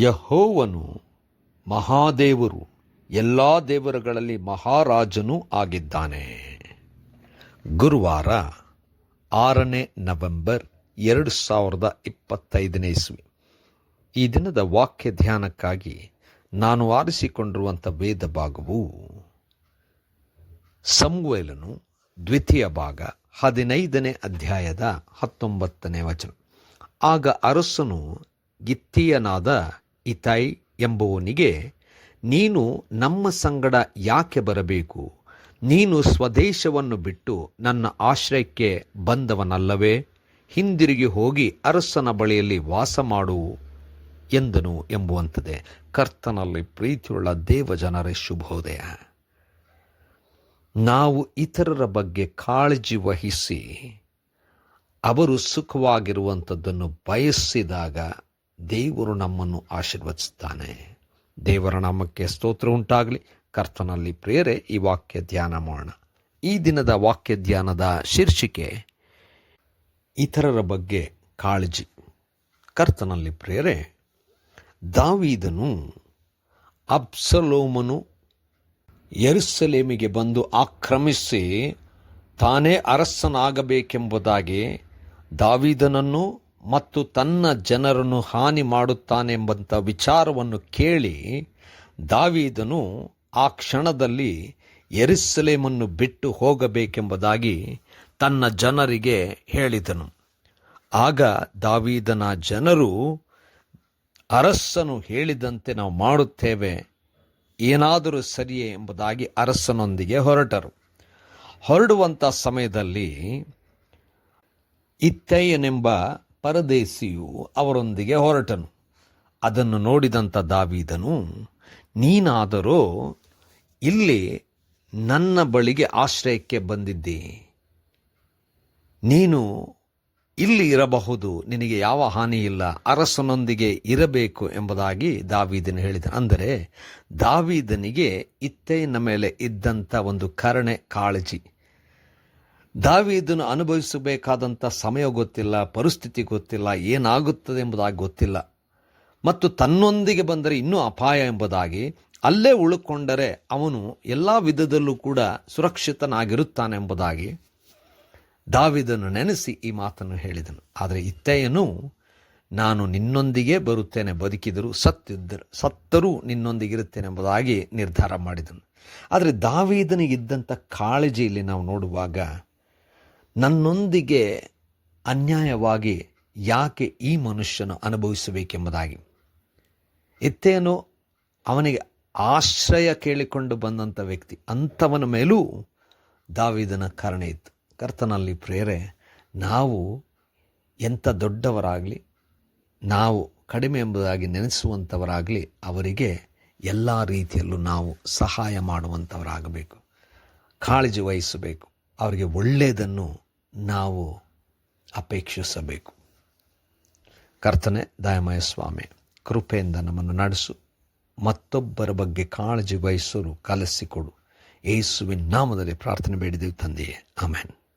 ಯಹೋವನು ಮಹಾದೇವರು, ಎಲ್ಲ ದೇವರುಗಳಲ್ಲಿ ಮಹಾರಾಜನೂ ಆಗಿದ್ದಾನೆ. ಗುರುವಾರ ಆರನೇ ನವೆಂಬರ್ ಎರಡು ಸಾವಿರದ ಇಪ್ಪತ್ತೈದನೇ ಇಸ್ವಿ. ಈ ದಿನದ ವಾಕ್ಯ ಧ್ಯಾನಕ್ಕಾಗಿ ನಾನು ಆರಿಸಿಕೊಂಡಿರುವಂಥ ವೇದ ಭಾಗವು ಸಂವೇಲನು ದ್ವಿತೀಯ ಭಾಗ ಹದಿನೈದನೇ ಅಧ್ಯಾಯದ ಹತ್ತೊಂಬತ್ತನೇ ವಚನ. ಆಗ ಅರಸನು ಗಿತ್ತೀಯನಾದ ಇತೈ ಎಂಬುವನಿಗೆ, ನೀನು ನಮ್ಮ ಸಂಗಡ ಯಾಕೆ ಬರಬೇಕು? ನೀನು ಸ್ವದೇಶವನ್ನು ಬಿಟ್ಟು ನನ್ನ ಆಶ್ರಯಕ್ಕೆ ಬಂದವನಲ್ಲವೇ? ಹಿಂದಿರುಗಿ ಹೋಗಿ ಅರಸನ ಬಳಿಯಲ್ಲಿ ವಾಸ ಮಾಡು ಎಂದನು ಎಂಬುವಂಥದ್ದೇ. ಕರ್ತನಲ್ಲಿ ಪ್ರೀತಿಯುಳ್ಳ ದೇವಜನರೇ ಶುಭೋದಯ. ನಾವು ಇತರರ ಬಗ್ಗೆ ಕಾಳಜಿ ವಹಿಸಿ ಅವರು ಸುಖವಾಗಿರುವಂಥದ್ದನ್ನು ಬಯಸಿದಾಗ ದೇವರು ನಮ್ಮನ್ನು ಆಶೀರ್ವದಿಸುತ್ತಾನೆ. ದೇವರ ನಾಮಕ್ಕೆ ಸ್ತೋತ್ರ ಉಂಟಾಗಲಿ. ಕರ್ತನಲ್ಲಿ ಪ್ರೇರೆ ಈ ವಾಕ್ಯ ಧ್ಯಾನ ಮಾಡೋಣ. ಈ ದಿನದ ವಾಕ್ಯ ಧ್ಯಾನದ ಶೀರ್ಷಿಕೆ, ಇತರರ ಬಗ್ಗೆ ಕಾಳಜಿ. ಕರ್ತನಲ್ಲಿ ಪ್ರೇರೆ ದಾವೀದನು ಅಬ್ಸಲೋಮನು ಯರುಸಲೇಮಿಗೆ ಬಂದು ಆಕ್ರಮಿಸಿ ತಾನೇ ಅರಸನಾಗಬೇಕೆಂಬುದಾಗಿ ದಾವೀದನನ್ನು ಮತ್ತು ತನ್ನ ಜನರನ್ನು ಹಾನಿ ಮಾಡುತ್ತಾನೆಂಬಂಥ ವಿಚಾರವನ್ನು ಕೇಳಿ ದಾವೀದನು ಆ ಕ್ಷಣದಲ್ಲಿ ಎರಿಸಲೇಮನ್ನು ಬಿಟ್ಟು ಹೋಗಬೇಕೆಂಬುದಾಗಿ ತನ್ನ ಜನರಿಗೆ ಹೇಳಿದನು. ಆಗ ದಾವೀದನ ಜನರು ಅರಸನು ಹೇಳಿದಂತೆ ನಾವು ಮಾಡುತ್ತೇವೆ, ಏನಾದರೂ ಸರಿಯೇ ಎಂಬುದಾಗಿ ಅರಸನೊಂದಿಗೆ ಹೊರಟರು. ಹೊರಡುವಂಥ ಸಮಯದಲ್ಲಿ ಇತ್ತಯ್ಯನೆಂಬ ಪರದೇಶಿಯು ಅವರೊಂದಿಗೆ ಹೊರಟನು. ಅದನ್ನು ನೋಡಿದಂಥ ದಾವೀದನು, ನೀನಾದರೂ ಇಲ್ಲಿ ನನ್ನ ಬಳಿಗೆ ಆಶ್ರಯಕ್ಕೆ ಬಂದಿದ್ದಿ. ನೀನು ಇಲ್ಲಿ ಇರಬಹುದು, ನಿನಗೆ ಯಾವ ಹಾನಿ ಇಲ್ಲ ಅರಸನೊಂದಿಗೆ ಇರಬೇಕು ಎಂಬುದಾಗಿ ದಾವೀದನು ಹೇಳಿದ. ಅಂದರೆ, ದಾವೀದನಿಗೆ ಇತ್ತೈನ ಮೇಲೆ ಇದ್ದಂಥ ಒಂದು ಕರಣೆ ಕಾಳಜಿ. ದಾವೀದನು ಅನುಭವಿಸಬೇಕಾದಂಥ ಸಮಯ ಗೊತ್ತಿಲ್ಲ, ಪರಿಸ್ಥಿತಿ ಗೊತ್ತಿಲ್ಲ, ಏನಾಗುತ್ತದೆ ಎಂಬುದಾಗಿ ಗೊತ್ತಿಲ್ಲ. ಮತ್ತು ತನ್ನೊಂದಿಗೆ ಬಂದರೆ ಇನ್ನೂ ಅಪಾಯ ಎಂಬುದಾಗಿ ಅಲ್ಲೇ ಉಳುಕೊಂಡರೆ ಅವನು ಎಲ್ಲ ವಿಧದಲ್ಲೂ ಕೂಡ ಸುರಕ್ಷಿತನಾಗಿರುತ್ತಾನೆ ಎಂಬುದಾಗಿ ದಾವಿದನು ನೆನೆಸಿ ಈ ಮಾತನ್ನು ಹೇಳಿದನು. ಆದರೆ ಇತ್ತೆಯನು, ನಾನು ನಿನ್ನೊಂದಿಗೆ ಬರುತ್ತೇನೆ, ಬದುಕಿದರೂ ಸತ್ತಿದ್ದರು ಸತ್ತರೂ ನಿನ್ನೊಂದಿಗಿರುತ್ತೇನೆ ಎಂಬುದಾಗಿ ನಿರ್ಧಾರ ಮಾಡಿದನು. ಆದರೆ ದಾವಿದನಿಗಿದ್ದಂಥ ಕಾಳಜಿಯಲ್ಲಿ ನಾವು ನೋಡುವಾಗ ನನ್ನೊಂದಿಗೆ ಅನ್ಯಾಯವಾಗಿ ಯಾಕೆ ಈ ಮನುಷ್ಯನು ಅನುಭವಿಸಬೇಕೆಂಬುದಾಗಿ. ಇತ್ತೇನು ಅವನಿಗೆ ಆಶ್ರಯ ಕೇಳಿಕೊಂಡು ಬಂದಂಥ ವ್ಯಕ್ತಿ, ಅಂಥವನ ಮೇಲೂ ದಾವಿದನ ಕಾರಣ ಇತ್ತು. ಕರ್ತನಲ್ಲಿ ಪ್ರೇರೆ, ನಾವು ಎಂಥ ದೊಡ್ಡವರಾಗಲಿ, ನಾವು ಕಡಿಮೆ ಎಂಬುದಾಗಿ ನೆನೆಸುವಂಥವರಾಗಲಿ, ಅವರಿಗೆ ಎಲ್ಲ ರೀತಿಯಲ್ಲೂ ನಾವು ಸಹಾಯ ಮಾಡುವಂಥವರಾಗಬೇಕು, ಕಾಳಜಿ ವಹಿಸಬೇಕು. ಅವರಿಗೆ ಒಳ್ಳೆಯದನ್ನು ನಾವು ಅಪೇಕ್ಷಿಸಬೇಕು. ಕರ್ತನೆ, ದಯಮಯ ಸ್ವಾಮಿ, ಕೃಪೆಯಿಂದ ನಮ್ಮನ್ನು ನಡೆಸು. ಮತ್ತೊಬ್ಬರ ಬಗ್ಗೆ ಕಾಳಜಿ ವಹಿಸಲು ಕಲಿಸಿಕೊಡು. ಏಸುವಿನ ನಾಮದಲ್ಲಿ ಪ್ರಾರ್ಥನೆ ಬೇಡಿದೆವು ತಂದೆಯೇ. ಆಮೇನ್.